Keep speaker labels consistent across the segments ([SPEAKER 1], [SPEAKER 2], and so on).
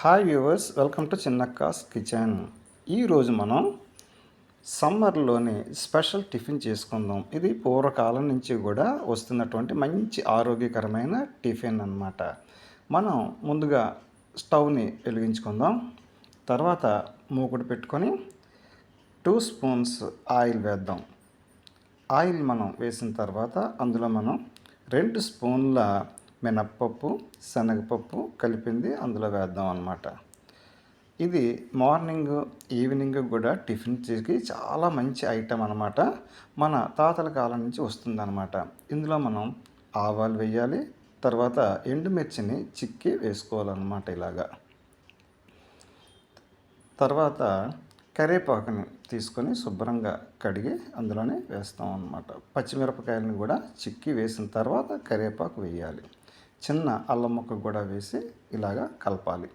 [SPEAKER 1] Hi viewers welcome to Chinnakka's kitchen. ఈరోజు మనం సమ్మర్లోని special tiffin చేసుకుందాం. ఇది పూర్వకాలం నుంచి కూడా వస్తున్నటువంటి మంచి ఆరోగ్యకరమైన టిఫిన్ అన్నమాట. మనం ముందుగా స్టవ్ని వెలిగించుకుందాం. తర్వాత మూకుడు పెట్టుకొని టూ స్పూన్స్ ఆయిల్ వేద్దాం. ఆయిల్ మనం వేసిన తర్వాత అందులో మనం రెండు స్పూన్ల మినప్పప్పు శనగపప్పు కలిపింది అందులో వేద్దాం అనమాట ఇది మార్నింగ్ ఈవినింగ్ కూడా టిఫిన్ చేసి చాలా మంచి ఐటెం అనమాట మన తాతల కాలం నుంచి వస్తుందన్నమాట. ఇందులో మనం ఆవాలు వేయాలి తర్వాత ఎండుమిర్చిని చిక్కి వేసుకోవాలన్నమాట ఇలాగా. తర్వాత కరివేపాకుని తీసుకొని శుభ్రంగా కడిగి అందులోనే వేస్తాం అన్నమాట. పచ్చిమిరపకాయలను కూడా చిక్కి వేసిన తర్వాత కరివేపాకు వేయాలి. చిన్న అల్లం ముక్క కూడా వేసి ఇలాగా కలపాలి.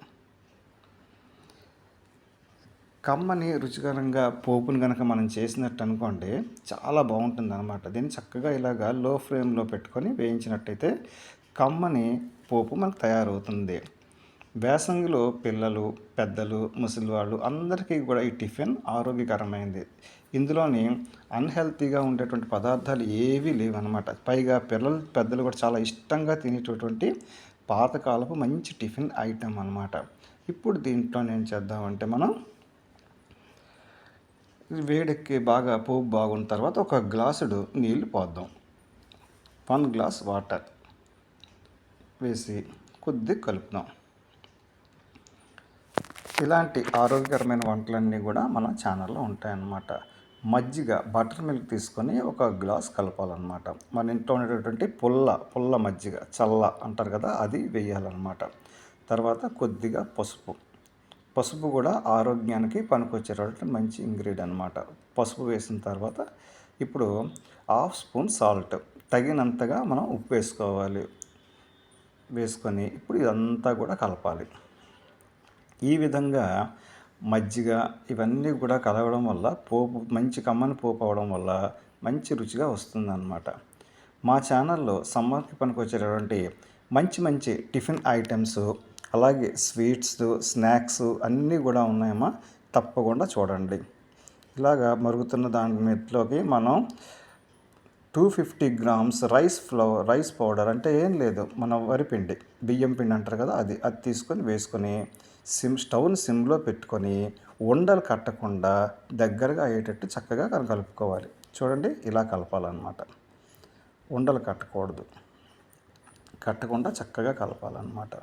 [SPEAKER 1] కమ్మని రుచికరంగా పోపుని కనుక మనం చేసినట్టు అనుకోండి చాలా బాగుంటుంది అనమాట దీన్ని చక్కగా ఇలాగా లో ఫ్లేమ్లో పెట్టుకొని వేయించినట్టయితే కమ్మని పోపు మనకు తయారవుతుంది. వేసంగిలో పిల్లలు పెద్దలు ముసలి వాళ్ళు అందరికీ కూడా ఈ టిఫిన్ ఆరోగ్యకరమైనది ఇందులోని అన్హెల్తీగా ఉండేటువంటి పదార్థాలు ఏవీ లేవన్నమాట. పైగా పిల్లలు పెద్దలు కూడా చాలా ఇష్టంగా తినేటటువంటి పాతకాలపు మంచి టిఫిన్ ఐటెం అనమాట ఇప్పుడు దీంట్లో ఏం చేద్దామంటే మనం వేడెక్కి బాగా పోపు బాగున్న తర్వాత ఒక గ్లాసుడు నీళ్ళు పోద్దాం. వన్ గ్లాస్ వాటర్ వేసి కొద్దిగా కలుపుదాం. ఇలాంటి ఆరోగ్యకరమైన వంటలన్నీ కూడా మన ఛానల్లో ఉంటాయన్నమాట. మజ్జిగ బటర్ మిల్క్ తీసుకొని ఒక గ్లాస్ కలపాలన్నమాట. మన ఇంట్లో ఉండేటటువంటి పుల్ల పుల్ల మజ్జిగ చల్ల అంటారు కదా అది వేయాలన్నమాట. తర్వాత కొద్దిగా పసుపు. పసుపు కూడా ఆరోగ్యానికి పనికొచ్చేటటువంటి మంచి ఇంగ్రీడియంట్ అనమాట పసుపు వేసిన తర్వాత ఇప్పుడు హాఫ్ స్పూన్ సాల్ట్ తగినంతగా మనం ఉప్పు వేసుకోవాలి. వేసుకొని ఇప్పుడు ఇదంతా కూడా కలపాలి. ఈ విధంగా మజ్జిగ ఇవన్నీ కూడా కలవడం వల్ల పోపు మంచి కమ్మని పోపు అవడం వల్ల మంచి రుచిగా వస్తుందన్నమాట. మా ఛానల్లో సమ్మర్కి పనికొచ్చేటటువంటి మంచి మంచి టిఫిన్ ఐటమ్స్ అలాగే స్వీట్స్ స్నాక్స్ అన్నీ కూడా ఉన్నాయమ్మా. తప్పకుండా చూడండి. ఇలాగా మరుగుతున్న దాని మీదలోకి మనం two fifty grams rice flour rice powder అంటే ఏం లేదు. మన వరిపిండి బియ్యం పిండి అంటారు కదా అది అది తీసుకొని వేసుకొని సిమ్ స్టవ్ని సిమ్లో పెట్టుకొని ఉండలు కట్టకుండా దగ్గరగా అయ్యేటట్టు చక్కగా కలుపుకోవాలి. చూడండి ఇలా కలపాలన్నమాట. ఉండలు కట్టకూడదు. కట్టకుండా చక్కగా కలపాలన్నమాట.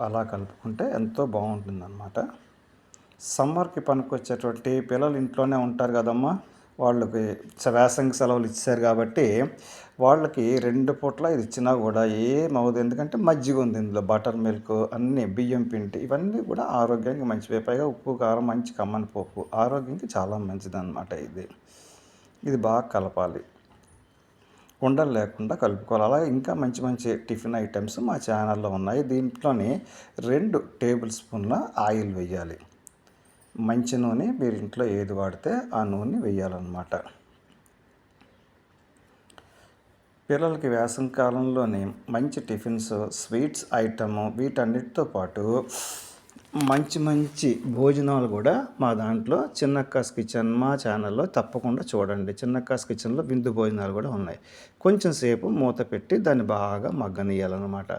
[SPEAKER 1] అలా కలుపుకుంటే ఎంతో బాగుంటుందన్నమాట. సమ్మర్కి పనికొచ్చేటువంటి పిల్లలు ఇంట్లోనే ఉంటారు కదమ్మా. వాళ్ళకి వేసంగి సెలవులు ఇచ్చారు కాబట్టి వాళ్ళకి రెండు పూట్ల ఇది ఇచ్చినా కూడా ఏమవుదు ఎందుకంటే మజ్జిగ ఉంది ఇందులో బటర్ మిల్క్ అన్నీ బియ్యం పిండి ఇవన్నీ కూడా ఆరోగ్యానికి మంచివి. పైగా ఉప్పు కారం మంచి కమ్మని పోపు ఆరోగ్యానికి చాలా మంచిది అనమాట ఇది. ఇది బాగా కలపాలి. ఉండలు లేకుండా కలుపుకోవాలి. అలాగే ఇంకా మంచి మంచి టిఫిన్ ఐటమ్స్ మా ఛానల్లో ఉన్నాయి. దీంట్లోని రెండు టేబుల్ స్పూన్ల ఆయిల్ వేయాలి మంచి నూనె మీరు ఇంట్లో ఏది వాడితే ఆ నూనె వేయాలన్నమాట. పిల్లలకి వేసవి కాలంలోనే మంచి టిఫిన్స్ స్వీట్స్ ఐటమ్ వీటన్నిటితో పాటు మంచి మంచి భోజనాలు కూడా మా దాంట్లో చిన్నక్కాస్ కిచెన్ మా ఛానల్లో తప్పకుండా చూడండి. చిన్నక్కాస్ కిచెన్లో విందు భోజనాలు కూడా ఉన్నాయి. కొంచెం సేపు మూత పెట్టి దాన్ని బాగా మగ్గనియాలన్నమాట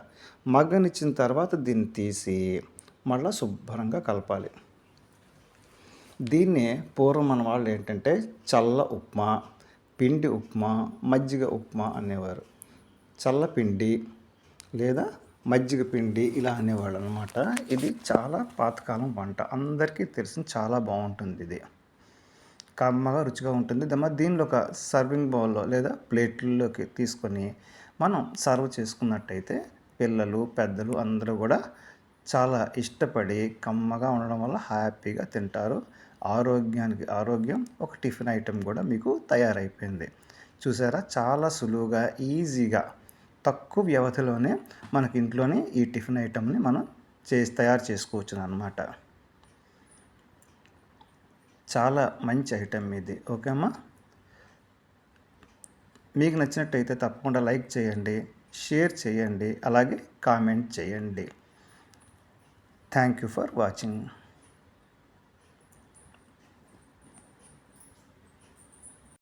[SPEAKER 1] మగ్గనిచ్చిన తర్వాత దీన్ని తీసి మళ్ళీ శుభ్రంగా కలపాలి. దీన్నే పూర్వం మన వాళ్ళు ఏంటంటే చల్ల ఉప్మా పిండి ఉప్మా మజ్జిగ ఉప్మా అనేవారు. చల్ల పిండి లేదా మజ్జిగ పిండి ఇలా అనేవాళ్ళు అనమాట ఇది చాలా పాతకాలం వంట. అందరికీ తెలిసిన చాలా బాగుంటుంది ఇది. కమ్మగా రుచిగా ఉంటుంది. దమ్మ దీనిలో ఒక సర్వింగ్ బౌల్లో లేదా ప్లేట్లలోకి తీసుకొని మనం సర్వ్ చేసుకున్నట్టయితే పిల్లలు పెద్దలు అందరూ కూడా చాలా ఇష్టపడి కమ్మగా ఉండడం వల్ల హ్యాపీగా తింటారు. ఆరోగ్యానికి ఆరోగ్యం ఒక టిఫిన్ ఐటెం కూడా మీకు తయారైపోయింది. చూసారా? చాలా సులువుగా ఈజీగా తక్కువ వ్యవధిలోనే మనకి ఇంట్లోనే ఈ టిఫిన్ ఐటెంని మనం చేసి తయారు చేసుకోవచ్చు అనమాట చాలా మంచి ఐటెం ఇది. ఓకే అమ్మా? మీకు నచ్చినట్టయితే తప్పకుండా లైక్ చేయండి షేర్ చేయండి అలాగే కామెంట్ చేయండి. Thank you for watching.